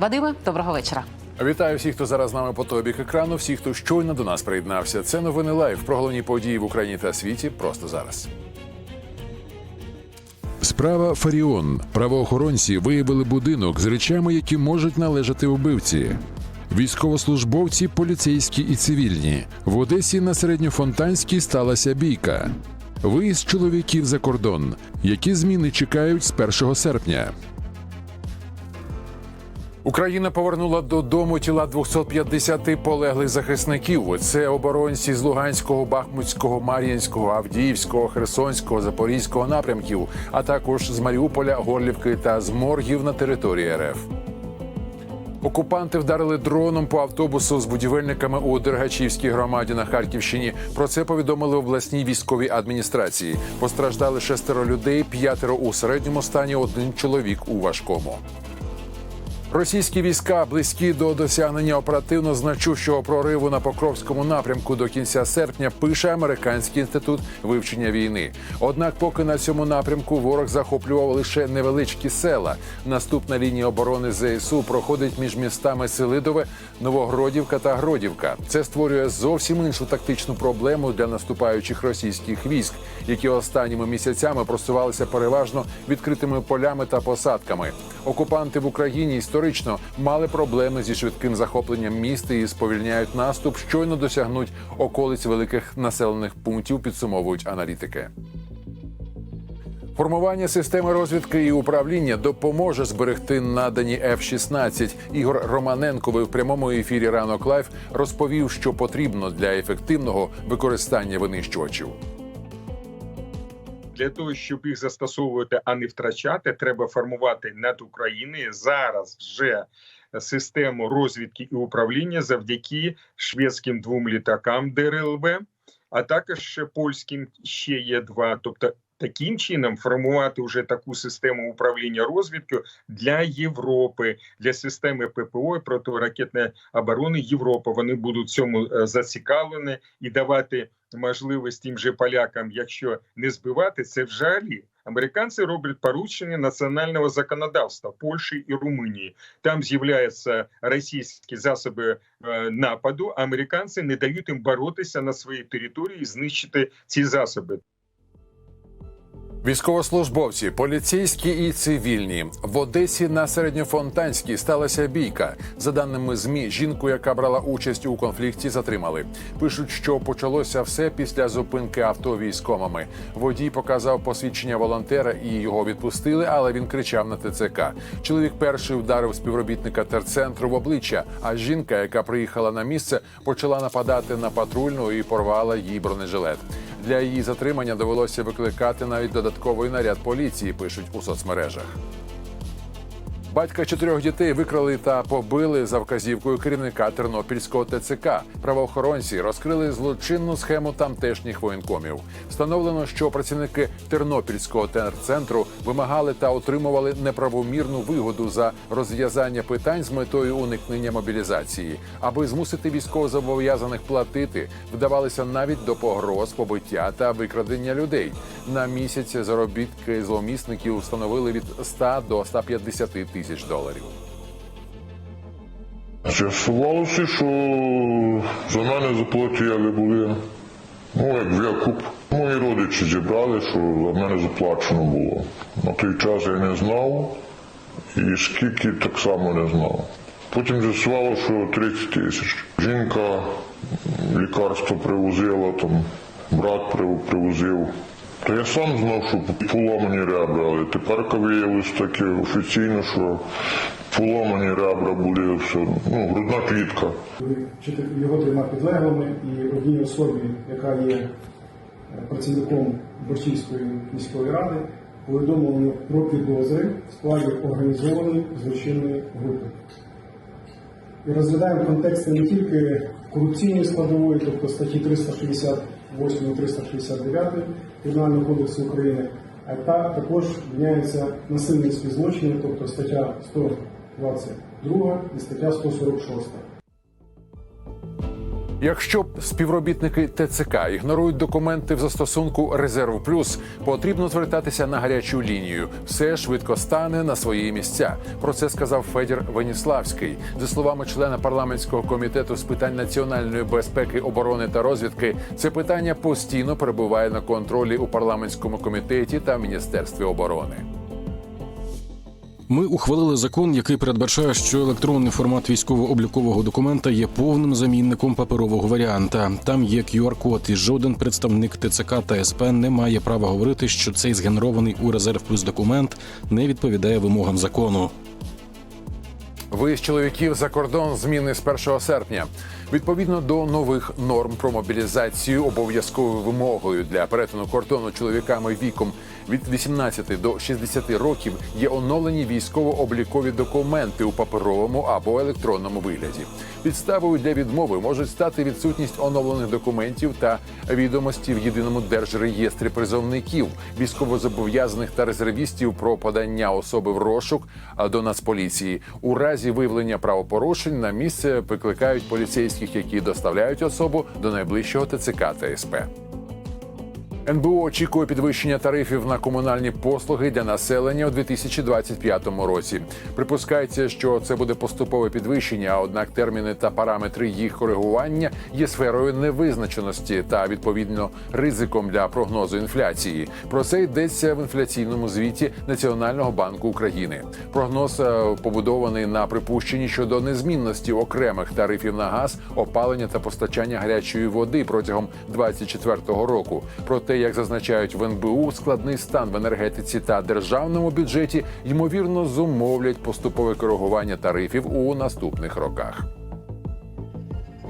Вадиме, доброго вечора. Вітаю всіх, хто зараз з нами по той бік екрану. Всіх, хто щойно до нас приєднався. Це новини лайв про головні події в Україні та світі просто зараз. Справа Фаріон. Правоохоронці виявили будинок з речами, які можуть належати вбивці. Військовослужбовці, поліцейські і цивільні. В Одесі на середньофонтанській сталася бійка. Виїзд чоловіків за кордон. Які зміни чекають з 1 серпня? Україна повернула додому тіла 250 полеглих захисників. Це оборонці з Луганського, Бахмутського, Мар'їнського, Авдіївського, Херсонського, Запорізького напрямків, а також з Маріуполя, Горлівки та з моргів на території РФ. Окупанти вдарили дроном по автобусу з будівельниками у Дергачівській громаді на Харківщині. Про це повідомили обласній військовій адміністрації. Постраждали шестеро людей, п'ятеро у середньому стані, один чоловік у важкому. Російські війська близькі до досягнення оперативно значущого прориву на Покровському напрямку до кінця серпня. Пише американський інститут вивчення війни. Однак, поки на цьому напрямку ворог захоплював лише невеличкі села. Наступна лінія оборони ЗСУ проходить між містами Селидове, Новогродівка та Гродівка. Це створює зовсім іншу тактичну проблему для наступаючих російських військ, які останніми місяцями просувалися переважно відкритими полями та посадками. Окупанти в Україні історично мали проблеми зі швидким захопленням міста і сповільняють наступ, щойно досягнуть околиць великих населених пунктів, підсумовують аналітики. Формування системи розвідки і управління допоможе зберегти надані F-16. Ігор Романенко ви в прямому ефірі ранок лайф розповів, що потрібно для ефективного використання винищувачів. Для того щоб їх застосовувати, а не втрачати, треба формувати над Україною зараз вже систему розвідки і управління завдяки шведським двом літакам ДРЛВ, а також польським ще є два. Тобто таким чином формувати вже таку систему управління розвідкою для Європи, для системи ППО і протиракетної оборони Європи. Вони будуть цьому е, зацікавлені і давати можливість тим же полякам, якщо не збивати, це взагалі. Американці роблять порушення національного законодавства Польщі і Румунії. Там з'являються російські засоби е, нападу. а Американці не дають їм боротися на своїй території і знищити ці засоби. Військовослужбовці, поліцейські і цивільні в Одесі на середньофонтанській сталася бійка. За даними змі, жінку, яка брала участь у конфлікті, затримали. Пишуть, що почалося все після зупинки авто військомами. Водій показав посвідчення волонтера і його відпустили, але він кричав на ТЦК. Чоловік перший вдарив співробітника терцентру в обличчя. А жінка, яка приїхала на місце, почала нападати на патрульну і порвала їй бронежилет. Для її затримання довелося викликати навіть додатковий наряд поліції. Пишуть у соцмережах. Батька чотирьох дітей викрали та побили за вказівкою керівника Тернопільського ТЦК. Правоохоронці розкрили злочинну схему тамтешніх воєнкомів. Встановлено, що працівники Тернопільського терцентру вимагали та отримували неправомірну вигоду за розв'язання питань з метою уникнення мобілізації, аби змусити військовозобов'язаних платити, вдавалися навіть до погроз, побиття та викрадення людей. На місяць заробітки зловмисників встановили від 100 до 150 тисяч доларів. З'ясувалося, що за мене заплатили були, ну як викуп. Мої родичі зібрали, що за мене заплачено було. На той час я не знав і скільки так само не знав. Потім з'ясувало, що 30 тисяч. Жінка лікарство привозила, там брат привозив. Та я сам знав, що поломані ребра, але тепер виявилось таке офіційно, що поломані ребра були все, ну, грудна клітка. його трьома підлеглими і одній особі, яка є е, працівником Борчівської міської ради, повідомлено про підозри в складі організованої злочинної групи. І розглядаємо в контексті не тільки корупційної складової, тобто статті 368 369 Кримінального кодексу України, а та також міняються насильницькі злочини, тобто стаття 122 і стаття 146. Якщо співробітники ТЦК ігнорують документи в застосунку Резерв Плюс, потрібно звертатися на гарячу лінію. Все швидко стане на свої місця. Про це сказав Федір Веніславський. За словами члена парламентського комітету з питань національної безпеки, оборони та розвідки, це питання постійно перебуває на контролі у парламентському комітеті та міністерстві оборони. Ми ухвалили закон, який передбачає, що електронний формат військово-облікового документа є повним замінником паперового варіанта. Там є QR-код, і жоден представник ТЦК та СП не має права говорити, що цей згенерований у резерв плюс документ не відповідає вимогам закону. Виїзд чоловіків за кордон зміни з 1 серпня. Відповідно до нових норм про мобілізацію, обов'язковою вимогою для перетину кордону чоловіками віком від 18 до 60 років є оновлені військово-облікові документи у паперовому або електронному вигляді. Підставою для відмови можуть стати відсутність оновлених документів та відомості в єдиному держреєстрі призовників, військовозобов'язаних та резервістів про подання особи в розшук до Нацполіції. У разі виявлення правопорушень на місце викликають поліцейських, які доставляють особу до найближчого ТЦК та СП. НБУ очікує підвищення тарифів на комунальні послуги для населення у 2025 році. Припускається, що це буде поступове підвищення, однак терміни та параметри їх коригування є сферою невизначеності та відповідно ризиком для прогнозу інфляції. Про це йдеться в інфляційному звіті Національного банку України. Прогноз е, побудований на припущенні щодо незмінності окремих тарифів на газ, опалення та постачання гарячої води протягом 2024 року. Проте, як зазначають в НБУ, складний стан в енергетиці та державному бюджеті ймовірно зумовлять поступове коригування тарифів у наступних роках.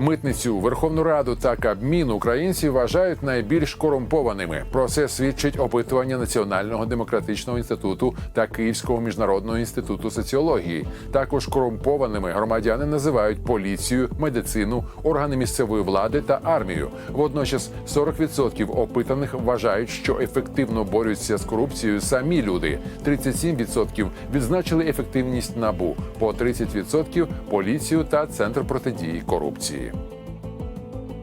Митницю, Верховну Раду та Кабмін українці вважають найбільш корумпованими. Про це свідчить опитування Національного демократичного інституту та Київського міжнародного інституту соціології. Також корумпованими громадяни називають поліцію, медицину, органи місцевої влади та армію. Водночас 40% опитаних вважають, що ефективно борються з корупцією самі люди. 37% відзначили ефективність набу, по 30% – поліцію та центр протидії корупції.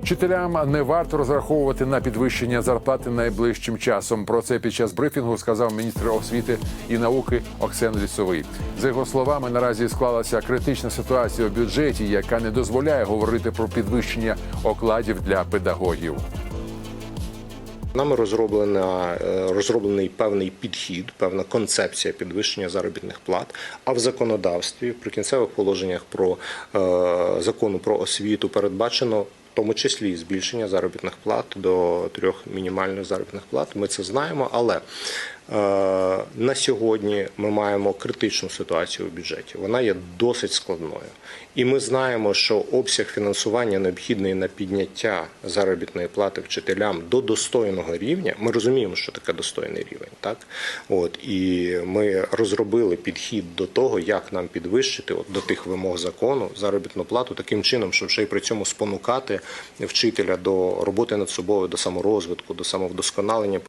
Вчителям не варто розраховувати на підвищення зарплати найближчим часом. Про це під час брифінгу сказав міністр освіти і науки Оксен Лісовий. За його словами, наразі склалася критична ситуація у бюджеті, яка не дозволяє говорити про підвищення окладів для педагогів. Нами розроблена е, розроблений певний підхід, певна концепція підвищення заробітних плат. А в законодавстві, в прикінцевих положеннях про е, закону про освіту передбачено. Тому числі збільшення заробітних плат до трьох мінімальних заробітних плат. Ми це знаємо, але на сьогодні ми маємо критичну ситуацію у бюджеті. Вона є досить складною, і ми знаємо, що обсяг фінансування необхідний на підняття заробітної плати вчителям до достойного рівня. Ми розуміємо, що таке достойний рівень, так от і ми розробили підхід до того, як нам підвищити от до тих вимог закону заробітну плату таким чином, щоб ще й при цьому спонукати вчителя до роботи над собою, до саморозвитку, до самовдосконалення.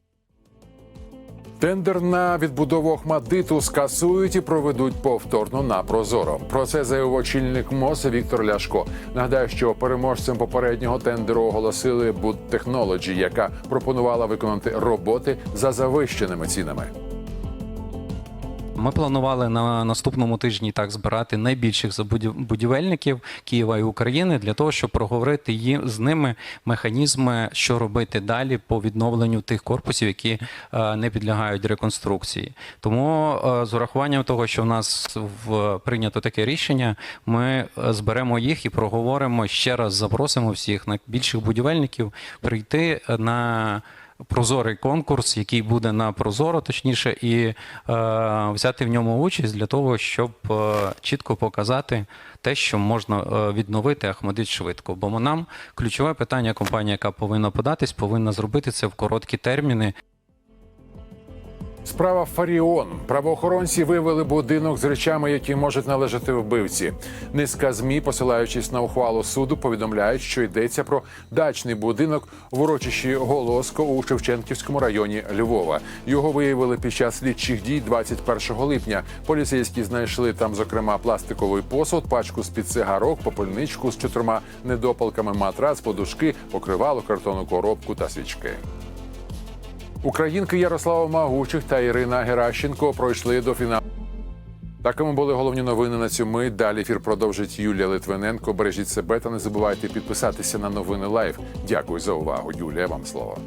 Тендер на відбудову Охмадиту скасують і проведуть повторно на Прозоро. Про це заявив очільник МОЗ Віктор Ляшко. Нагадаю, що переможцем попереднього тендеру оголосили Буд яка пропонувала виконати роботи за завищеними цінами. Ми планували на наступному тижні так збирати найбільших будівельників Києва і України для того, щоб проговорити їм з ними механізми, що робити далі по відновленню тих корпусів, які е, не підлягають реконструкції. Тому е, з урахуванням того, що в нас в прийнято таке рішення, ми е, зберемо їх і проговоримо ще раз. Запросимо всіх найбільших будівельників прийти на прозорий конкурс, який буде на прозоро, точніше, і е, взяти в ньому участь для того, щоб е, чітко показати те, що можна е, відновити Ахмадит швидко. Бо нам ключове питання компанія, яка повинна податись, повинна зробити це в короткі терміни. Справа Фаріон. Правоохоронці виявили будинок з речами, які можуть належати вбивці. Низка змі, посилаючись на ухвалу суду, повідомляють, що йдеться про дачний будинок в урочищі Голоско у Шевченківському районі Львова. Його виявили під час слідчих дій 21 липня. Поліцейські знайшли там, зокрема, пластиковий посуд, пачку з під цигарок, попельничку з чотирма недопалками, матрац, подушки, покривало, картонну коробку та свічки. Українки Ярослава Магучих та Ірина Геращенко пройшли до фіналу. Такими були головні новини на цю мить. Далі ефір продовжить Юлія Литвиненко. Бережіть себе та не забувайте підписатися на новини Лайв. Дякую за увагу. Юлія, вам слово.